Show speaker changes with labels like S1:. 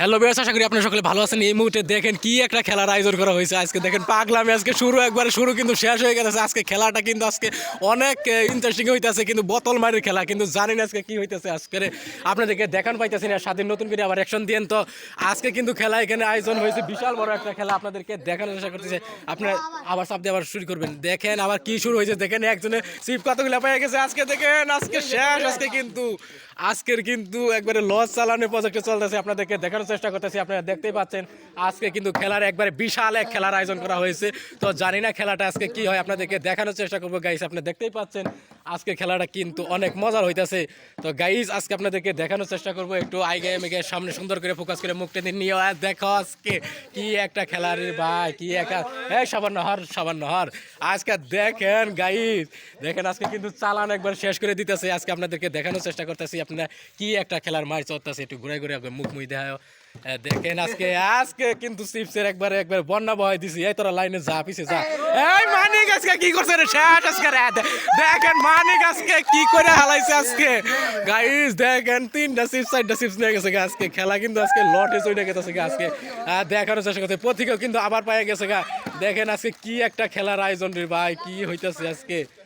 S1: Hello বেশ আশা করি আপনারা সকলে ভালো আছেন। এই মুহূর্তে দেখেন কি একটা খেলার আয়োজন করা হয়েছে। আজকে দেখেন পাগলামি, আজকে শুরু একবারে, শুরু কিন্তু শেষ হয়ে গেছে। আজকে খেলাটা কিন্তু আজকে অনেক ইন্টারেস্টিং হইতেছে, কিন্তু বোতল মারির খেলা। কিন্তু জানি না আজকে কি হইতেছে। আজকে আপনাদেরকে দেখান পাইতেছি না স্বাধীন নতুন করে আবার অ্যাকশন দিয়েন। তো আজকে কিন্তু খেলা এখানে আয়োজন হয়েছে। বিশাল বড় একটা খেলা আপনাদেরকে দেখানোর চেষ্টা করতেছে। আপনারা আবার চাপ দিয়ে আবার শুরু করবেন। দেখেন আবার কি শুরু হয়েছে। দেখেন একজনে সিপ কতগুলো পেয়ে গেছে। আজকে দেখেন, আজকে শেষ, আজকে কিন্তু, আজকের কিন্তু একবারে লস চালানোর প্রজেক্টে চলতেছে। আপনাদেরকে দেখানোর চেষ্টা করতেছি, আপনারা দেখতেই পাচ্ছেন, আজকে কিন্তু খেলার একবারে বিশাল এক খেলার আয়োজন করা হয়েছে। তো জানি না খেলাটা আজকে কি হয়, আপনাদেরকে দেখানোর চেষ্টা করব গাইস আপনি দেখতেই পাচ্ছেন, আজকে খেলাটা কিন্তু অনেক মজার হইতাছে। তো গাইস আজকে আপনাদেরকে দেখানোর চেষ্টা করব, একটু আইগে মেগে সামনে সুন্দর করে ফোকাস করে মুখটা দিয়ে নিয়ে দেখো আজকে কি একটা খেলার, ভাই, কি একটা, এই সাবান্ন হর সাবান্ন হর। আজকে দেখেন গাইস দেখেন আজকে কিন্তু চালান একবার শেষ করে দিতেছে। আজকে আপনাদেরকে দেখানোর চেষ্টা করতেছি, আপনারা কি একটা খেলার মার চলতেছে একটু ঘুরে ঘুরে মুখ মুই দেখায় দেখেন আজকে আজকে কিন্তু চিপসের একবার একবার বন্যা দিছি। এই তোরা লাইনে যা পিছে যা। এই মানিক আজকে কি করছে রে? শেষ আজকে দেখেন মানিক আজকে কি করে হালাইছে আজকে। গাইস দেখেন তিনটা চিপস চারটা চিপস নিয়ে গেছে আজকে। খেলা কিন্তু আজকে লটে চলে গেছে আজকে। আহ, দেখানোর চেষ্টা করছে কিন্তু আবার পায়ে গেছে গা। দেখেন আজকে কি একটা খেলার আয়োজন রে ভাই কি হইতাছে আজকে?